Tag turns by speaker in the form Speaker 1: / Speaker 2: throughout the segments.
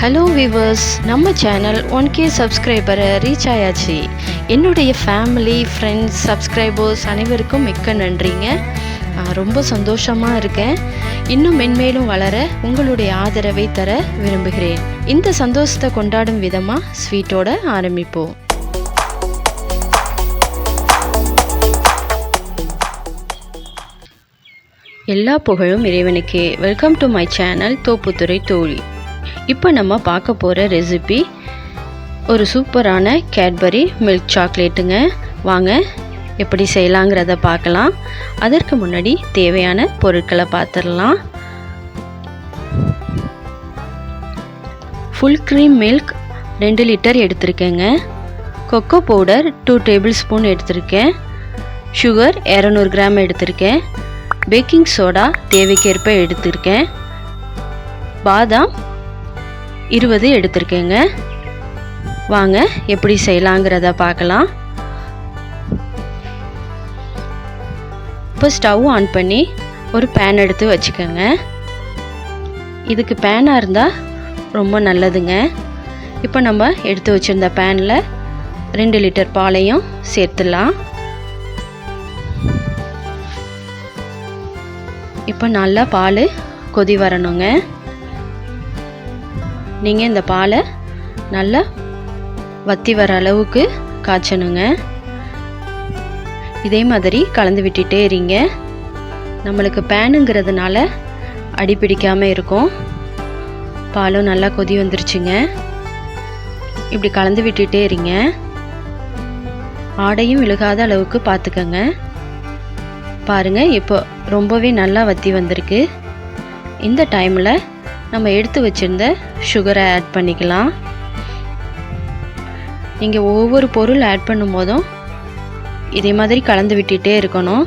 Speaker 1: Hello viewers நம்ம channel one K சப்ஸ்கிரைபரை reach ஆயாச்சு. என்னுடைய ஃபேமிலி ஃப்ரெண்ட்ஸ் சப்ஸ்கிரைபர்ஸ் அனைவருக்கும் மிக்க நன்றிங்க. ரொம்ப சந்தோஷமாக இருக்கேன். இன்னும் மென்மேலும் வளர உங்களுடைய ஆதரவை தர விரும்புகிறேன். இந்த சந்தோஷத்தை கொண்டாடும் விதமாக ஸ்வீட்டோட ஆரம்பிப்போம். எல்லா புகழும் இறைவனுக்கே. Welcome to my channel Thopputhurai தோழி இப்போ நம்ம பார்க்க போகிற ரெசிபி ஒரு சூப்பரான கேட்பரி மில்க் சாக்லேட்டுங்க வாங்க எப்படி செய்யலாங்கிறத பார்க்கலாம். அதற்கு முன்னாடி தேவையான பொருட்களை பார்த்துடலாம். ஃபுல் க்ரீம் மில்க் ரெண்டு லிட்டர் எடுத்திருக்கேங்க. Cocoa powder two tablespoon எடுத்திருக்கேன். சுகர் இரநூறு கிராம் எடுத்திருக்கேன். பேக்கிங் சோடா தேவைக்கேற்ப எடுத்திருக்கேன். பாதாம் இருபது எடுத்திருக்கேங்க. வாங்க எப்படி செய்யலாங்கிறத பார்க்கலாம். இப்போ ஸ்டவ் ஆன் பண்ணி ஒரு பேன் எடுத்து வச்சுக்கோங்க. இதுக்கு பேனாக இருந்தால் ரொம்ப நல்லதுங்க. இப்போ நம்ம எடுத்து வச்சுருந்த பேனில் ரெண்டு லிட்டர் பாலையும் சேர்த்துடலாம். இப்போ நல்லா பால் கொதி வரணுங்க. நீங்கள் இந்த பாலை நல்லா வத்தி வர அளவுக்கு காய்ச்சணுங்க. இதே மாதிரி கலந்து விட்டுட்டே இருங்க. நம்மளுக்கு பேனுங்கிறதுனால அடி பிடிக்காமல் இருக்கும். பாலும் நல்லா கொதி வந்துருச்சுங்க. இப்படி கலந்து விட்டுட்டே இருங்க. ஆடையும் விழுகாத அளவுக்கு பார்த்துக்கங்க பாருங்கள் இப்போ ரொம்பவே நல்லா வத்தி வந்திருக்கு. இந்த டைமில் நம்ம எடுத்து வச்சிருந்த சுகரை ஆட் பண்ணிக்கலாம். நீங்கள் ஒவ்வொரு பொருள் ஆட் பண்ணும்போதும் இதே மாதிரி கலந்து விட்டுட்டே இருக்கணும்.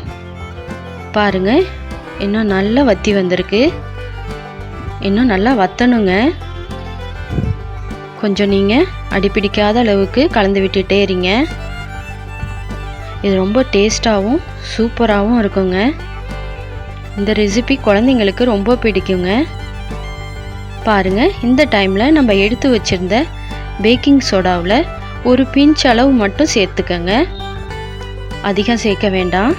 Speaker 1: பாருங்க இன்னும் நல்லா வத்தி வந்திருக்கு. இன்னும் நல்லா வத்தணுங்க. கொஞ்சம் நீங்கள் அடிப்பிடிக்காத அளவுக்கு கலந்து விட்டுட்டே இருங்க. இது ரொம்ப டேஸ்ட்டாகவும் சூப்பராகவும் இருக்குங்க. இந்த ரெசிபி குழந்தைங்களுக்கு ரொம்ப பிடிக்குங்க. பாருங்கள் இந்த டைமில் நம்ம எடுத்து வச்சிருந்த பேக்கிங் சோடாவில் ஒரு பிஞ்ச் அளவு மட்டும் சேர்த்துக்கங்க. அதிகம் சேர்க்க வேண்டாம்.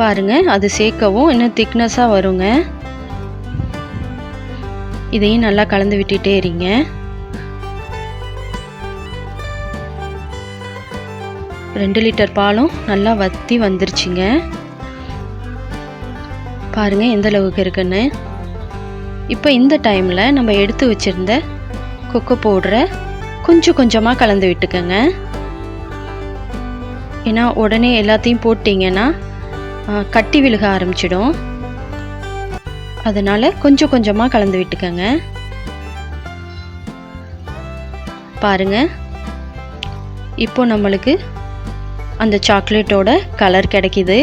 Speaker 1: பாருங்க அது சேர்க்கவும் இன்னும் திக்னஸாக வருங்க. இதையும் நல்லா கலந்து விட்டுட்டே இருங்க. ரெண்டு லிட்டர் பாலும் நல்லா வத்தி வந்துருச்சுங்க. பாருங்கள் எந்த அளவுக்கு இருக்குன்னு. இப்போ இந்த டைமில் நம்ம எடுத்து வச்சுருந்த கொக்கோ பவுடரை கொஞ்சம் கொஞ்சமாக கலந்து விட்டுக்கோங்க. ஏன்னா உடனே எல்லாத்தையும் போட்டிங்கன்னா கட்டி விழுக ஆரம்பிச்சிடும். அதனால் கொஞ்சம் கொஞ்சமாக கலந்து விட்டுக்கோங்க. பாருங்க. இப்போ நம்மளுக்கு அந்த சாக்லேட்டோட கலர் கிடைக்கிது.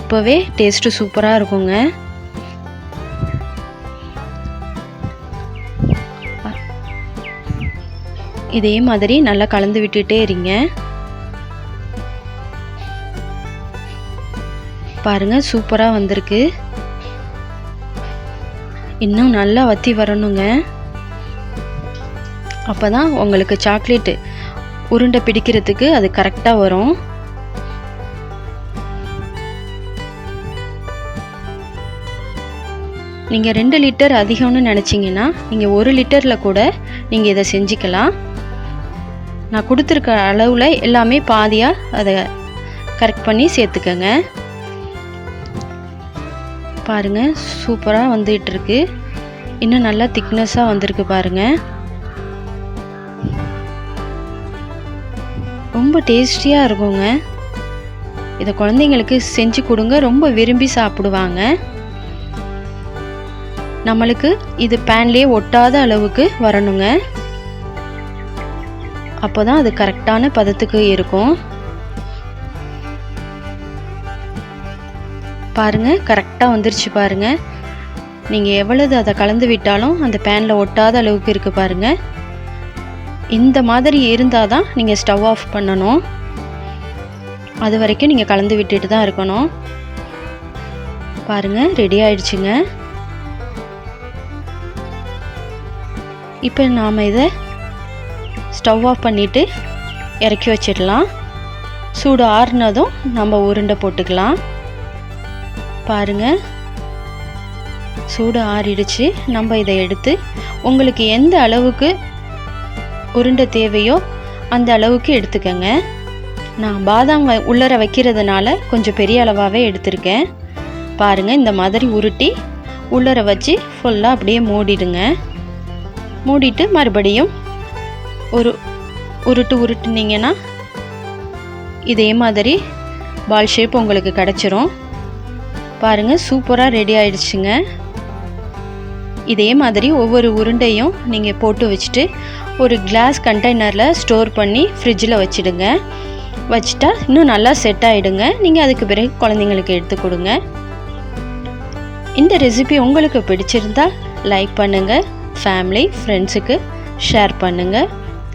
Speaker 1: இப்போவே டேஸ்ட்டு சூப்பராக இருக்குங்க. இதே மாதிரி நல்லா கலந்து விட்டுட்டே இருங்க. பாருங்க சூப்பராக வந்திருக்கு. இன்னும் நல்லா வத்தி வரணுங்க. அப்போ தான் உங்களுக்கு சாக்லேட்டு உருண்டை பிடிக்கிறதுக்கு அது கரெக்டாக வரும். நீங்கள் ரெண்டு லிட்டர் அதிகம்னு நினச்சிங்கன்னா நீங்கள் ஒரு லிட்டரில் கூட நீங்கள் இதை செஞ்சுக்கலாம். நான் கொடுத்துருக்க அளவில் எல்லாமே பாதியாக அதை கரெக்ட் பண்ணி சேர்த்துக்கங்க. பாருங்கள் சூப்பராக வந்துகிட்ருக்கு இன்னும் நல்லா திக்னஸாக வந்திருக்கு பாருங்கள் ரொம்ப டேஸ்டியாக இருக்குங்க. இதை குழந்தைங்களுக்கு செஞ்சு கொடுங்க ரொம்ப விரும்பி சாப்பிடுவாங்க. நம்மளுக்கு இது பேன்லேயே ஒட்டாத அளவுக்கு வரணுங்க. அப்போ தான் அது கரெக்டான பதத்துக்கு இருக்கும். பாருங்கள் கரெக்டாக வந்துருச்சு பாருங்கள் நீங்கள் எவ்வளவு அதை கலந்து விட்டாலும் அந்த பேனில் ஒட்டாத அளவுக்கு இருக்குது பாருங்கள் இந்த மாதிரி இருந்தால் தான் நீங்கள் ஸ்டவ் ஆஃப் பண்ணணும். அது வரைக்கும் நீங்கள் கலந்து விட்டுட்டு தான் இருக்கணும். பாருங்கள் ரெடி ஆயிடுச்சுங்க. இப்போ நாம் இதை ஸ்டவ் ஆஃப் பண்ணிவிட்டு இறக்கி வச்சிடலாம். சூடு ஆறுனதும் நம்ம உருண்டை போட்டுக்கலாம். பாருங்கள் சூடு ஆறிடுச்சு. நம்ம இதை எடுத்து உங்களுக்கு எந்த அளவுக்கு உருண்டை தேவையோ அந்த அளவுக்கு எடுத்துக்கங்க. நான் பாதாம் உள்ளர வைக்கிறதுனால கொஞ்சம் பெரிய அளவாகவே எடுத்திருக்கேன். பாருங்கள் இந்த மாதிரி உருட்டி உள்ளர வச்சு ஃபுல்லாக அப்படியே மூடிடுங்க. மூடிட்டு மறுபடியும் ஒரு உருட்டு உருட்டுனீங்கன்னா இதே மாதிரி பால் ஷேப் உங்களுக்கு கிடச்சிரும். பாருங்கள் சூப்பராக ரெடி ஆயிடுச்சுங்க. இதே மாதிரி ஒவ்வொரு உருண்டையும் நீங்கள் போட்டு வச்சுட்டு ஒரு கிளாஸ் கண்டெய்னரில் ஸ்டோர் பண்ணி ஃப்ரிட்ஜில் வச்சிடுங்க. வச்சுட்டா இன்னும் நல்லா செட் ஆகிடுங்க நீங்கள் அதுக்கு பிறகு குழந்தைங்களுக்கு எடுத்து கொடுங்க. இந்த ரெசிபி உங்களுக்கு பிடிச்சிருந்தா லைக் பண்ணுங்கள் ஃபேமிலி ஃப்ரெண்ட்ஸுக்கு ஷேர் பண்ணுங்கள்